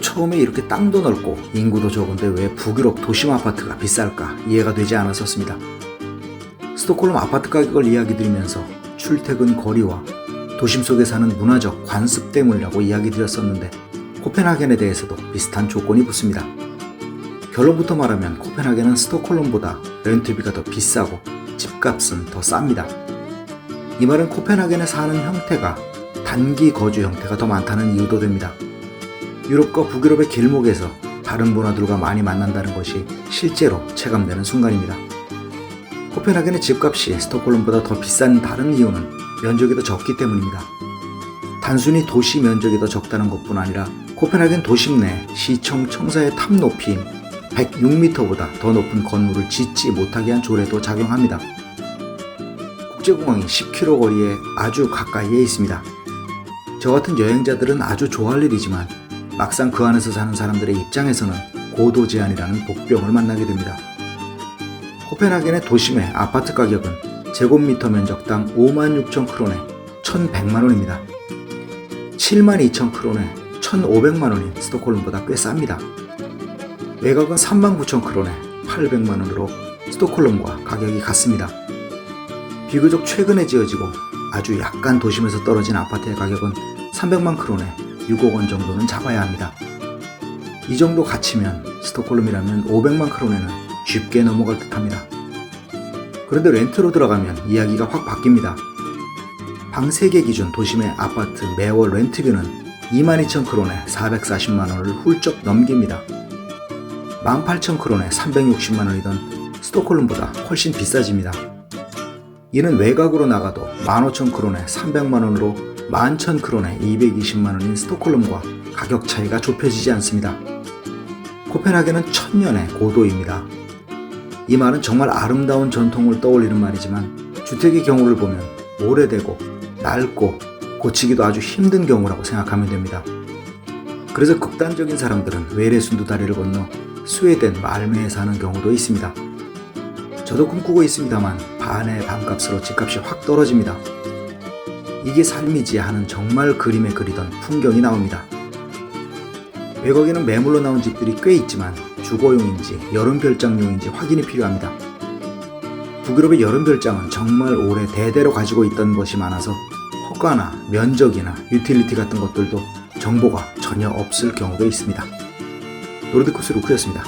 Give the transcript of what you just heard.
처음에 이렇게 땅도 넓고 인구도 적은데 왜 북유럽 도심 아파트가 비쌀까 이해가 되지 않았었습니다. 스톡홀름 아파트 가격을 이야기 드리면서 출퇴근 거리와 도심 속에 사는 문화적 관습 때문이라고 이야기 드렸었는데 코펜하겐에 대해서도 비슷한 조건이 붙습니다. 결론부터 말하면 코펜하겐은 스톡홀름보다 렌트비가 더 비싸고 집값은 더 쌉니다. 이 말은 코펜하겐에 사는 형태가 단기 거주 형태가 더 많다는 이유도 됩니다. 유럽과 북유럽의 길목에서 다른 문화들과 많이 만난다는 것이 실제로 체감되는 순간입니다. 코펜하겐의 집값이 스톡홀름보다 더 비싼 다른 이유는 면적이 더 적기 때문입니다. 단순히 도시 면적이 더 적다는 것뿐 아니라 코펜하겐 도심 내 시청 청사의 탑 높이인 106m보다 더 높은 건물을 짓지 못하게 한 조례도 작용합니다. 국제공항이 10km 거리에 아주 가까이에 있습니다. 저 같은 여행자들은 아주 좋아할 일이지만 막상 그 안에서 사는 사람들의 입장에서는 고도 제한이라는 복병을 만나게 됩니다. 코펜하겐의 도심의 아파트 가격은 제곱미터 면적당 5만 6천 크론에 1,100만 원입니다. 7만 2천 크론에 1,500만 원인 스톡홀름보다 꽤 쌉니다. 외곽은 3만 9천 크론에 800만 원으로 스톡홀름과 가격이 같습니다. 비교적 최근에 지어지고 아주 약간 도심에서 떨어진 아파트의 가격은 300만 크론에 6억 원 정도는 잡아야 합니다. 이 정도 가치면 스톡홀름이라면 500만 크론에는 쉽게 넘어갈 듯 합니다. 그런데 렌트로 들어가면 이야기가 확 바뀝니다. 방 3개 기준 도심의 아파트 매월 렌트비는 22,000크론에 440만원을 훌쩍 넘깁니다. 18,000크론에 360만원이던 스톡홀름보다 훨씬 비싸집니다. 이는 외곽으로 나가도 15,000크론에 300만원으로 11,000크론에 220만원인 스톡홀름과 가격 차이가 좁혀지지 않습니다. 코펜하겐은 천년의 고도입니다. 이 말은 정말 아름다운 전통을 떠올리는 말이지만 주택의 경우를 보면 오래되고 낡고 고치기도 아주 힘든 경우라고 생각하면 됩니다. 그래서 극단적인 사람들은 외래순두 다리를 건너 스웨덴 말메에 사는 경우도 있습니다. 저도 꿈꾸고 있습니다만 반의 반값으로 집값이 확 떨어집니다. 이게 삶이지 하는 정말 그림에 그리던 풍경이 나옵니다. 외곽에는 매물로 나온 집들이 꽤 있지만 주거용인지 여름 별장용인지 확인이 필요합니다. 북유럽의 여름 별장은 정말 오래 대대로 가지고 있던 것이 많아서 허가나 면적이나 유틸리티 같은 것들도 정보가 전혀 없을 경우도 있습니다. 노르드코스 루크였습니다.